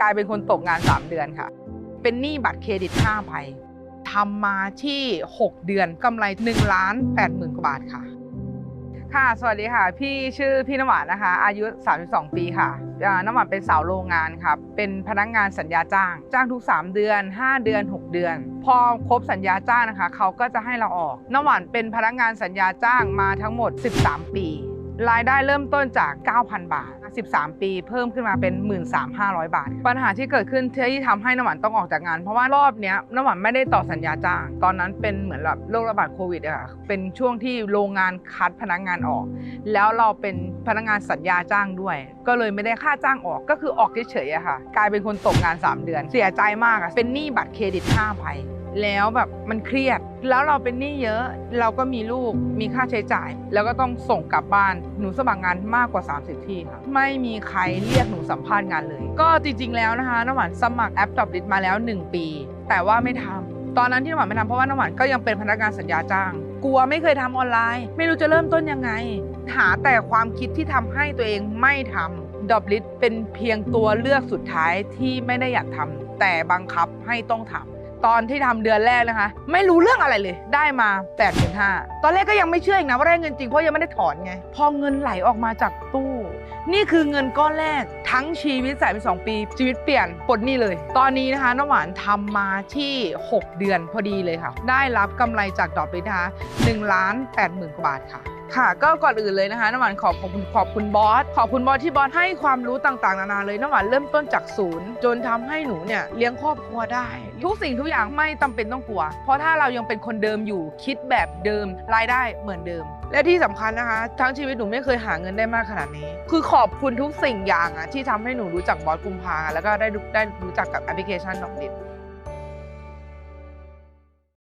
กลายเป็นคนตกงาน 3 เดือนค่ะ เป็นหนี้บัตรเครดิต5ใบทำมาที่ 6 เดือนกำไร1ล้าน8หมื่นกว่าบาทค่ะ ค่ะ สวัสดีค่ะ พี่ชื่อพี่น้ำหวานนะคะ อายุ 32 ปีค่ะอ่าน้ำหวานเป็นสาวโรงงานครับเป็นพนักงานสัญญาจ้าง จ้างทุก 3 เดือน 5 เดือน 6 เดือน พอครบสัญญาจ้างนะคะ เขาก็จะให้เราออก น้ำหวานเป็นพนักงานสัญญาจ้างมาทั้งหมด 13 ปี รายได้เริ่มต้นจาก 9,000 บาท 13 ปี เพิ่มขึ้นมาเป็น 13,500 บาท ปัญหาที่เกิดขึ้นที่ทำให้น้ำหวานต้องออกจากงาน เพราะว่ารอบนี้น้ำหวานไม่ได้ต่อสัญญาจ้าง ตอนนั้นเป็นเหมือนแบบโรคระบาดโควิดอะค่ะเป็นช่วงที่โรงงานคัดพนักงานออก แล้วเราเป็นพนักงานสัญญาจ้างด้วย ก็เลยไม่ได้ค่าจ้างออกก็คือออกเฉยๆอะค่ะ กลายเป็นคนตกงาน 3 เดือน เสียใจมากอะเป็นหนี้บัตรเครดิต5ใบ แล้วแบบมันเครียด แล้วเราเป็นหนี้เยอะ เราก็มีลูก มีค่าใช้จ่าย แล้วก็ต้องส่งกลับบ้าน หนูสมัครงานมากกว่า 30 ที่ค่ะ ไม่มีใครเรียกหนูสัมภาษณ์งานเลย ก็จริงๆแล้วนะคะน้ำหวานสมัครแอปตอบลิสมาแล้ว 1 ปี แต่ว่าไม่ทำตอนนั้นที่น้ำหวานไม่ทำเพราะว่าน้ำหวานก็ยังเป็นพนักงานสัญญาจ้าง กลัวไม่เคยทำออนไลน์ ไม่รู้จะเริ่มต้นยังไง หาแต่ความคิดที่ทำให้ตัวเองไม่ทำดอบลิสเป็นเพียงตัวเลือกสุดท้ายที่ไม่ได้อยากทำแต่บังคับให้ต้องทำ ตอนที่ทำเดือนแรกนะคะ ไม่รู้เรื่องอะไรเลย ได้มา8ปดนห้าตอนแรกก็ยังไม่เชื่ออีกนะว่าได้เงินจริงเพราะยังไม่ได้ถอนไง พอเงินไหลออกมาจากตู้ นี่คือเงินก้อนแรกทั้งชีวิตใสายไปสองปี ชีวิตเปลี่ยนปลดหนี้เลย ตอนนี้นะคะน้ำหวานทำมาที่ 6 เดือนพอดีเลยค่ะ ได้รับกำไรจากดอกลินะคะ1ล้าน8หมื่นกว่าบาทค่ะ ค่ะก็ก่อนอื่นเลยนะคะน้ำหวานขอบขอบคุณขอบคุณบอสขอบคุณบอสที่บอสให้ความรู้ต่างๆ นานาเลยน้ำหวานเริ่มต้นจากศูนย์ จนทำให้หนูเนี่ยเลี้ยงครอบครัวได้ ทุกสิ่งทุกอย่างไม่จำเป็นต้องกลัว เพราะถ้าเรายังเป็นคนเดิมอยู่คิดแบบเดิมรายได้เหมือนเดิม และที่สำคัญนะคะ ทั้งชีวิตหนูไม่เคยหาเงินได้มากขนาดนี้ คือขอบคุณทุกสิ่งอย่างอะที่ทำให้หนูรู้จักบอสกุมภาแล้วก็ได้ได้รู้จักกับแอปพลิเคชันดอกดิบ